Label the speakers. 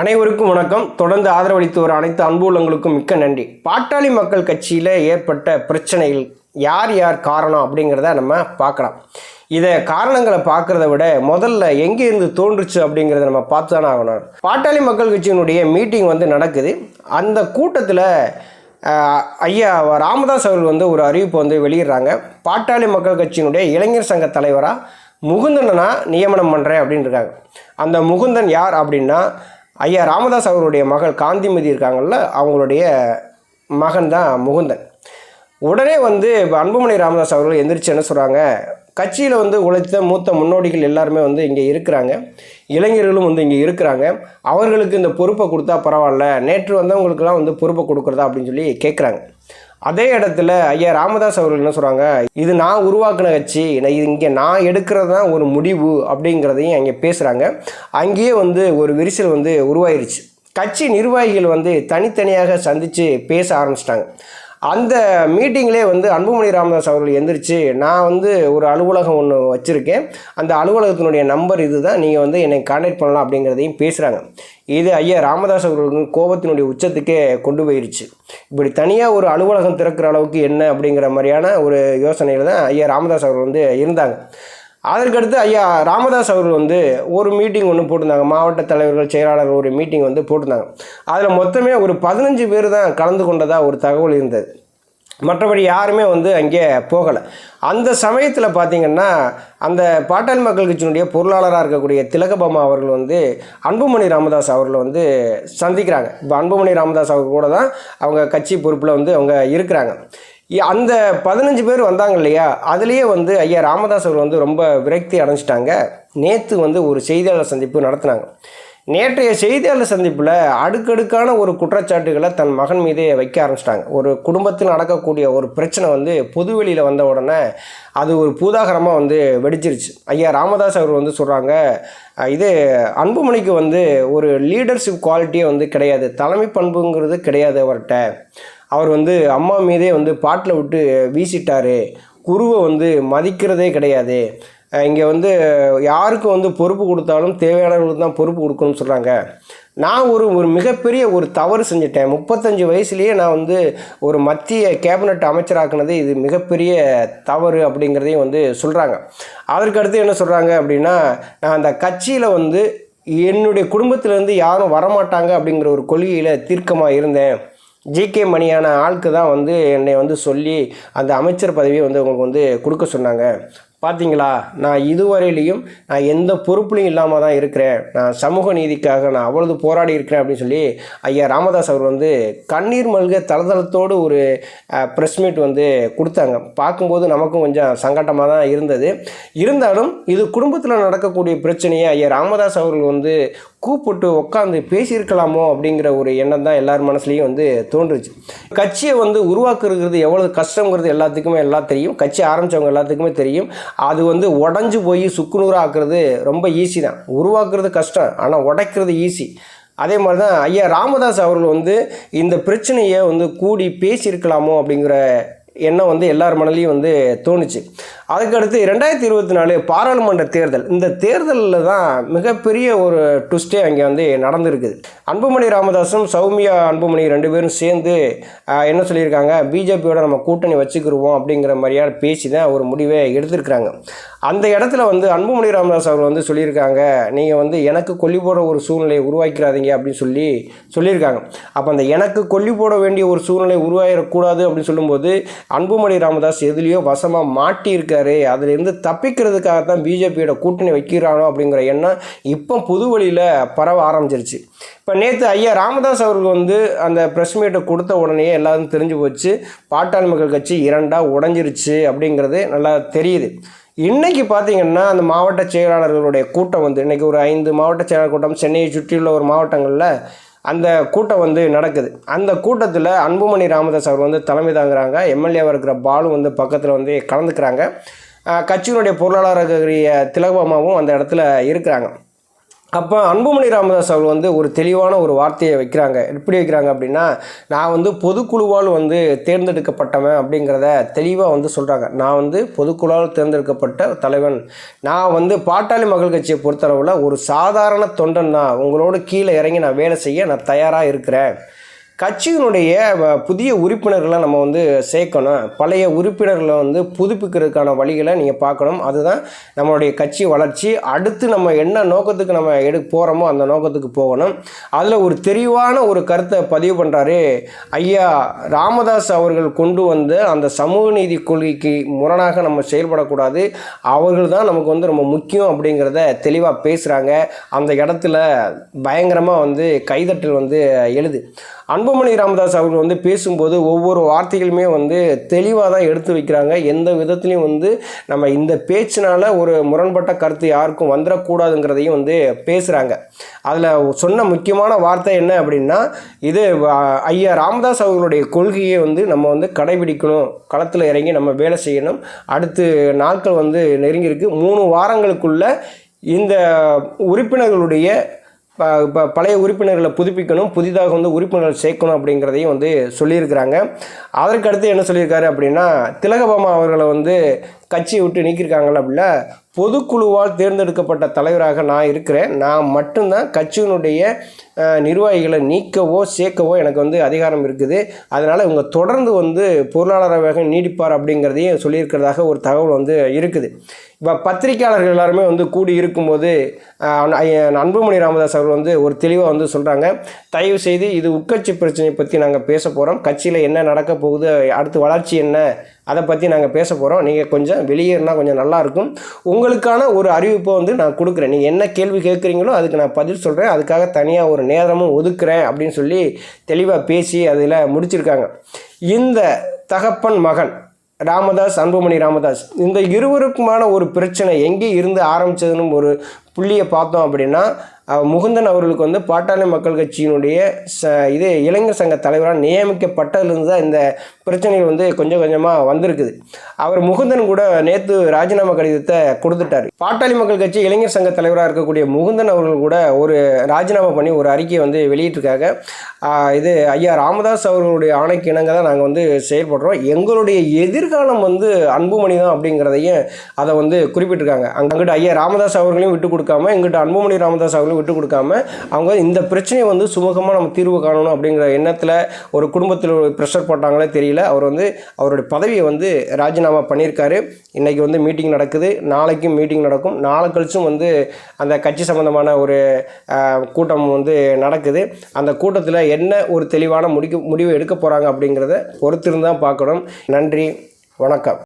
Speaker 1: அனைவருக்கும் வணக்கம். தொடர்ந்து ஆதரவளித்து வர அனைத்து அன்பு உள்ளங்களுக்கும் மிக்க நன்றி. பாட்டாளி மக்கள் கட்சியில் ஏற்பட்ட பிரச்சனைகள் யார் யார் காரணம் அப்படிங்கிறத நம்ம பார்க்கலாம். இதை காரணங்களை பார்க்குறத விட முதல்ல எங்கே இருந்து தோன்றுச்சு அப்படிங்கிறத நம்ம பார்த்து தானே ஆகணும். பாட்டாளி மக்கள் கட்சியினுடைய மீட்டிங் வந்து நடக்குது. அந்த கூட்டத்தில் ஐயா ராமதாஸ் அவர்கள் வந்து ஒரு அறிவிப்பு வந்து வெளியிடுறாங்க. பாட்டாளி மக்கள் கட்சியினுடைய இளைஞர் சங்க தலைவராக முகுந்தனா நியமனம் பண்ணுறேன் அப்படின்னு இருக்காங்க அந்த முகுந்தன் யார் அப்படின்னா ஐயா ராமதாஸ் அவருடைய மகள் காந்திமதி இருக்காங்கல்ல அவங்களுடைய மகன் தான் முகுந்தன். உடனே வந்து இப்போ அன்புமணி ராமதாஸ் அவர்கள் எந்திரிச்சு என்ன சொல்கிறாங்க கட்சியில் வந்து உழைத்த மூத்த முன்னோடிகள் எல்லாருமே வந்து இங்கே இருக்கிறாங்க இளைஞர்களும் வந்து இங்கே இருக்கிறாங்க அவர்களுக்கு இந்த பொறுப்பை கொடுத்தா பரவாயில்ல நேற்று வந்தவங்களுக்கெல்லாம் வந்து பொறுப்பை கொடுக்குறதா அப்படின்னு சொல்லி கேட்குறாங்க அதே இடத்துல ஐயா ராமதாஸ் அவர்கள் என்ன சொல்கிறாங்க இது நான் உருவாக்கின கட்சி நான் இது இங்கே நான் எடுக்கிறது தான் ஒரு முடிவு அப்படிங்கிறதையும் அங்கே பேசுகிறாங்க அங்கேயே வந்து ஒரு விரிசல் வந்து உருவாயிருச்சு. கட்சி நிர்வாகிகள் வந்து தனித்தனியாக சந்தித்து பேச ஆரம்பிச்சிட்டாங்க. அந்த மீட்டிங்லேயே வந்து அன்புமணி ராமதாஸ் அவர்கள் எந்திரிச்சு நான் வந்து ஒரு அலுவலகம் ஒன்று வச்சுருக்கேன். அந்த அலுவலகத்தினுடைய நம்பர் இது தான் நீங்கள் வந்து என்னை கான்டாக்ட் பண்ணலாம் அப்படிங்கிறதையும் பேசுகிறாங்க இது ஐயா ராமதாஸ் அவர்களுக்கு கோபத்தினுடைய உச்சத்துக்கே கொண்டு போயிருச்சு. இப்படி தனியாக ஒரு அலுவலகம் திறக்கிற அளவுக்கு என்ன அப்படிங்கிற மாதிரியான ஒரு யோசனையில் தான் ஐயா ராமதாஸ் அவர்கள் வந்து இருந்தாங்க. அதற்கடுத்து ஐயா ராமதாஸ் அவர்கள் வந்து ஒரு மீட்டிங் ஒன்று போட்டிருந்தாங்க. மாவட்ட தலைவர்கள் செயலாளர்கள் ஒரு மீட்டிங் வந்து போட்டிருந்தாங்க. அதில் மொத்தமே ஒரு பதினஞ்சு பேர் தான் கலந்து கொண்டதாக ஒரு தகவல் இருந்தது. மற்றபடி யாருமே வந்து அங்கே போகலை. அந்த சமயத்தில் பார்த்தீங்கன்னா அந்த பாட்டாளி மக்கள் கட்சியினுடைய பொருளாளராக இருக்கக்கூடிய திலகபாமா அவர்கள் வந்து அன்புமணி ராமதாஸ் அவர்களை வந்து சந்திக்கிறாங்க. இப்போ அன்புமணி ராமதாஸ் அவர்கள் கூட தான் அவங்க கட்சி பொறுப்பில் வந்து அவங்க இருக்கிறாங்க. அந்த பதினஞ்சு பேர் வந்தாங்க இல்லையா? அதுலேயே வந்து ஐயா ராமதாஸ் அவர் வந்து ரொம்ப விரக்தி அடைஞ்சிட்டாங்க. நேற்று வந்து ஒரு செய்தியாளர் சந்திப்பு நடத்தினாங்க. நேற்றைய செய்தியாளர் சந்திப்பில் அடுக்கடுக்கான ஒரு குற்றச்சாட்டுகளை தன் மகன் மீதே வைக்க ஆரம்பிச்சிட்டாங்க. ஒரு குடும்பத்தில் நடக்கக்கூடிய ஒரு பிரச்சனை வந்து பொதுவெளியில் வந்த உடனே அது ஒரு பூதாகரமாக வந்து வெடிச்சிருச்சு. ஐயா ராமதாஸ் அவர் வந்து சொல்கிறாங்க இது அன்புமணிக்கு வந்து ஒரு லீடர்ஷிப் குவாலிட்டியே வந்து கிடையாது. தலைமை பண்புங்கிறது கிடையாது அவர்கிட்ட. அவர் வந்து அம்மா மீதே வந்து பாட்டில் விட்டு வீசிட்டார். குருவை வந்து மதிக்கிறதே கிடையாது. இங்கே வந்து யாருக்கு வந்து பொறுப்பு கொடுத்தாலும் தேவையானவர்களுக்கு தான் பொறுப்பு கொடுக்கணும்னு சொல்கிறாங்க நான் ஒரு ஒரு மிகப்பெரிய ஒரு தவறு செஞ்சுட்டேன். முப்பத்தஞ்சு வயசுலேயே நான் வந்து ஒரு மத்திய கேபினட் அமைச்சராக்குனது இது மிகப்பெரிய தவறு அப்படிங்கிறதையும் வந்து சொல்கிறாங்க அதற்கடுத்து என்ன சொல்கிறாங்க அப்படின்னா நான் அந்த கட்சியில் வந்து என்னுடைய குடும்பத்திலேருந்து யாரும் வரமாட்டாங்க அப்படிங்கிற ஒரு கொள்கையில் தீர்க்கமாக இருந்தேன். ஜிகே மணியான ஆளுக்கு தான் வந்து என்னை வந்து சொல்லி அந்த அமைச்சர் பதவியை வந்து உங்களுக்கு வந்து கொடுக்க சொன்னாங்க. பார்த்தீங்களா நான் இதுவரையிலையும் நான் எந்த பொறுப்புலையும் இல்லாமல் தான் இருக்கிறேன். நான் சமூக நீதிக்காக நான் அவ்வளவு போராடி இருக்கிறேன் அப்படின்னு சொல்லி ஐயா ராமதாஸ் அவர் வந்து கண்ணீர் மல்க தளதளத்தோடு ஒரு ப்ரெஸ் மீட் வந்து கொடுத்தாங்க. பார்க்கும்போது நமக்கும் கொஞ்சம் சங்கட்டமாக தான் இருந்தது. இருந்தாலும் இது குடும்பத்தில் நடக்கக்கூடிய பிரச்சனையை ஐயா ராமதாஸ் அவர்கள் வந்து கூப்பிட்டு உட்காந்து பேசியிருக்கலாமோ அப்படிங்கிற ஒரு எண்ணம் தான் எல்லார் மனசுலேயும் வந்து தோன்றுச்சு. கட்சியை வந்து உருவாக்குறது எவ்வளவு கஷ்டங்கிறது எல்லாத்துக்குமே எல்லாம் தெரியும். கட்சி ஆரம்பித்தவங்க எல்லாத்துக்குமே தெரியும். அது வந்து உடஞ்சி போய் சுக்குநூறாக ஆக்குறது ரொம்ப ஈஸி தான். உருவாக்குறது கஷ்டம் ஆனால் உடைக்கிறது ஈஸி அதே மாதிரி தான் ஐயா ராமதாஸ் அவர்கள் வந்து இந்த பிரச்சனையை வந்து கூடி பேசியிருக்கலாமோ அப்படிங்கிற எண்ணம் வந்து எல்லார் மனதிலையும் வந்து தோணுச்சு. அதுக்கடுத்து ரெண்டாயிரத்தி இருபத்தி நாலு பாராளுமன்ற தேர்தல். இந்த தேர்தலில் தான் மிகப்பெரிய ஒரு ட்விஸ்ட்டே அங்கே வந்து நடந்திருக்குது அன்புமணி ராமதாஸும் சௌமியா அன்புமணி ரெண்டு பேரும் சேர்ந்து என்ன சொல்லியிருக்காங்க? பிஜேபியோட நம்ம கூட்டணி வச்சுக்கிருவோம் அப்படிங்கிற மாதிரியான பேசி தான் ஒரு முடிவை எடுத்திருக்கிறாங்க. அந்த இடத்துல வந்து அன்புமணி ராமதாஸ் அவர் வந்து சொல்லியிருக்காங்க நீங்கள் வந்து எனக்கு கொல்லி போட ஒரு சூழ்நிலையை உருவாக்கிறாதீங்க அப்படின்னு சொல்லி சொல்லியிருக்காங்க. அப்போ அந்த எனக்கு கொல்லி போட வேண்டிய ஒரு சூழ்நிலை உருவாகிடக்கூடாது அப்படின்னு சொல்லும்போது அன்புமணி ராமதாஸ் எதுலேயோ வசமாக மாட்டியிருக்காரு. அதிலிருந்து தப்பிக்கிறதுக்காக தான் பிஜேபியோட கூட்டணி வைக்கிறானோ அப்படிங்கிற எண்ணம் இப்போ புது வழியில் பரவ ஆரம்பிச்சிருச்சு. இப்போ நேற்று ஐயா ராமதாஸ் அவர்கள் வந்து அந்த ப்ரெஸ் மீட்டை கொடுத்த உடனே எல்லாரும் தெரிஞ்சு போச்சு. பாட்டாளி மக்கள் கட்சி இரண்டாக உடஞ்சிருச்சு அப்படிங்கிறது நல்லா தெரியுது. இன்றைக்கி பார்த்தீங்கன்னா அந்த மாவட்ட செயலாளர்களுடைய கூட்டம் வந்து இன்றைக்கி ஒரு ஐந்து மாவட்ட செயலாளர் கூட்டம் சென்னையை சுற்றியுள்ள ஒரு மாவட்டங்களில் அந்த கூட்டம் வந்து நடக்குது. அந்த கூட்டத்தில் அன்புமணி ராமதாஸ் அவர் வந்து தலைமை தாங்குறாங்க. எம்எல்ஏவாக இருக்கிற பாலு வந்து பக்கத்தில் வந்து கலந்துக்கிறாங்க. கட்சியினுடைய பொருளாளர் திலகமாகவும் திலகமாவும் அந்த இடத்துல இருக்கிறாங்க. அப்போ அன்புமணி ராமதாஸ் அவர்கள் வந்து ஒரு தெளிவான ஒரு வார்த்தையை வைக்கிறாங்க. எப்படி வைக்கிறாங்க அப்படின்னா நான் வந்து பொதுக்குழுவால் வந்து தேர்ந்தெடுக்கப்பட்டவன் அப்படிங்கிறத தெளிவாக வந்து சொல்கிறாங்க நான் வந்து பொதுக்குழுவால் தேர்ந்தெடுக்கப்பட்ட தலைவன். நான் வந்து பாட்டாளி மக்கள் கட்சியை பொறுத்தளவில் ஒரு சாதாரண தொண்டன் தான் உங்களோட கீழே இறங்கி நான் வேலை செய்ய நான் தயாராக இருக்கிறேன். கட்சியினுடைய வ- புதிய உறுப்பினர்களை நம்ம வந்து சேர்க்கணும். பழைய உறுப்பினர்களை வந்து புதுப்பிக்கிறதுக்கான வழிகளை நீங்கள் பார்க்கணும். அதுதான் நம்மளுடைய கட்சி வளர்ச்சி. அடுத்து நம்ம என்ன நோக்கத்துக்கு நம்ம எடு போகிறோமோ அந்த நோக்கத்துக்கு போகணும். அதில் ஒரு தெளிவான ஒரு கருத்தை பதிவு பண்ணுறாரு ஐயா ராமதாஸ் அவர்கள் கொண்டு வந்த அந்த சமூக நீதி கொள்கைக்கு முரணாக நம்ம செயல்படக்கூடாது. அவர்கள் தான் நமக்கு வந்து ரொம்ப முக்கியம் அப்படிங்கிறத தெளிவாக பேசுகிறாங்க அந்த இடத்துல பயங்கரமாக வந்து கைதட்டல் வந்து எழுது. அன்பு அன்புமணி ராமதாஸ் அவர்கள் வந்து பேசும்போது ஒவ்வொரு வார்த்தைகளுமே வந்து தெளிவாக தான் எடுத்து வைக்கிறாங்க. எந்த விதத்துலையும் வந்து நம்ம இந்த பேச்சினால் ஒரு முரண்பட்ட கருத்து யாருக்கும் வந்துடக்கூடாதுங்கிறதையும் வந்து பேசுகிறாங்க அதில் சொன்ன முக்கியமான வார்த்தை என்ன அப்படின்னா இது ஐயா ராமதாஸ் அவர்களுடைய கொள்கையை வந்து நம்ம வந்து கடைபிடிக்கணும். களத்தில் இறங்கி நம்ம வேலை செய்யணும். அடுத்து நாட்கள் வந்து நெருங்கியிருக்கு. மூணு வாரங்களுக்குள்ள இந்த உறுப்பினர்களுடைய ப ப- பழைய உறுப்பினர்களை புதுப்பிக்கணும் புதிதாக வந்து உறுப்பினர்கள் சேர்க்கணும் அப்படிங்கிறதையும் வந்து சொல்லியிருக்கிறாங்க. அதற்கு அடுத்து என்ன சொல்லியிருக்காரு அப்படின்னா திலகபாமா அவர்களை வந்து கட்சியை விட்டு நீக்கியிருக்காங்களா அப்படின்னா பொதுக்குழுவால் தேர்ந்தெடுக்கப்பட்ட தலைவராக நான் இருக்கிறேன். நான் மட்டும்தான் கட்சியினுடைய நிர்வாகிகளை நீக்கவோ சேர்க்கவோ எனக்கு வந்து அதிகாரம் இருக்குது. அதனால் இவங்க தொடர்ந்து வந்து பொருளாதாரமாக நீடிப்பார் அப்படிங்கிறதையும் சொல்லியிருக்கிறதாக ஒரு தகவல் வந்து இருக்குது. இப்போ பத்திரிக்கையாளர்கள் எல்லாருமே வந்து கூடி இருக்கும்போது அஹ், அன்புமணி ராமதாஸ் அவர்கள் வந்து ஒரு தெளிவாக வந்து சொல்கிறாங்க தயவு செய்து இது உட்கட்சி பிரச்சனையை பற்றி நாங்கள் பேச போகிறோம் கட்சியில் என்ன நடக்க போகுது அடுத்து வளர்ச்சி என்ன அதை பற்றி நாங்கள் பேச போகிறோம் நீங்கள் கொஞ்சம் வெளியேறினா கொஞ்சம் நல்லாயிருக்கும் உங்களுக்கான ஒரு அறிவிப்பை வந்து நான் கொடுக்குறேன். நீங்கள் என்ன கேள்வி கேட்குறீங்களோ அதுக்கு நான் பதில் சொல்கிறேன் அதுக்காக தனியாக ஒரு நேரமும் ஒதுக்குறேன் அப்படின்னு சொல்லி தெளிவாக பேசி அதில் முடிச்சிருக்காங்க. இந்த தகப்பன் மகன் ராமதாஸ் அன்புமணி ராமதாஸ் இந்த இருவருக்குமான ஒரு பிரச்சனை எங்கே இருந்து ஆரம்பித்ததுன்னு ஒரு புள்ளியை பார்த்தோம் அப்படின்னா முகுந்தன் அவர்களுக்கு வந்து பாட்டாளி மக்கள் கட்சியினுடைய ச இது இளைஞர் சங்க தலைவராக நியமிக்கப்பட்டதுலேருந்து தான் இந்த பிரச்சனைகள் வந்து கொஞ்சம் கொஞ்சமாக வந்திருக்குது. அவர் முகுந்தன் கூட நேற்று ராஜினாமா கடிதத்தை கொடுத்துட்டார். பாட்டாளி மக்கள் கட்சி இளைஞர் சங்க தலைவராக இருக்கக்கூடிய முகுந்தன் அவர்கள் கூட ஒரு ராஜினாமா பண்ணி ஒரு அறிக்கையை வந்து வெளியிட்டிருக்காங்க. இது ஐயா ராமதாஸ் அவர்களுடைய ஆணைக்கு இணங்க தான் நாங்கள் வந்து செயல்படுறோம். எங்களுடைய எதிர்காலம் வந்து அன்புமணி தான் அப்படிங்கிறதையும் அதை வந்து குறிப்பிட்டிருக்காங்க. அங்கிட்ட ஐயா ராமதாஸ் அவர்களையும் விட்டு கொடுக்காம எங்கிட்ட அன்புமணி ராமதாஸ் அவர்களையும் விட்டு கொடுக்காம அவங்க இந்த பிரச்சனையை வந்து சுமூகமாக நம்ம தீர்வு காணணும் அப்படிங்கிற எண்ணத்தில் ஒரு குடும்பத்தில் ப்ரெஷர் போட்டாங்களே தெரியல. அவர் வந்து அவருடைய பதவியை வந்து ராஜினாமா பண்ணியிருக்காரு. இன்றைக்கி வந்து மீட்டிங் நடக்குது. நாளைக்கும் மீட்டிங் நடக்கும். நாளை கழிச்சும் வந்து அந்த கட்சி சம்மந்தமான ஒரு கூட்டம் வந்து நடக்குது. அந்த கூட்டத்தில் என்ன ஒரு தெளிவான முடிக்க முடிவு எடுக்க போகிறாங்க அப்படிங்கிறத பொறுத்திருந்து தான் பார்க்கணும். நன்றி. வணக்கம்.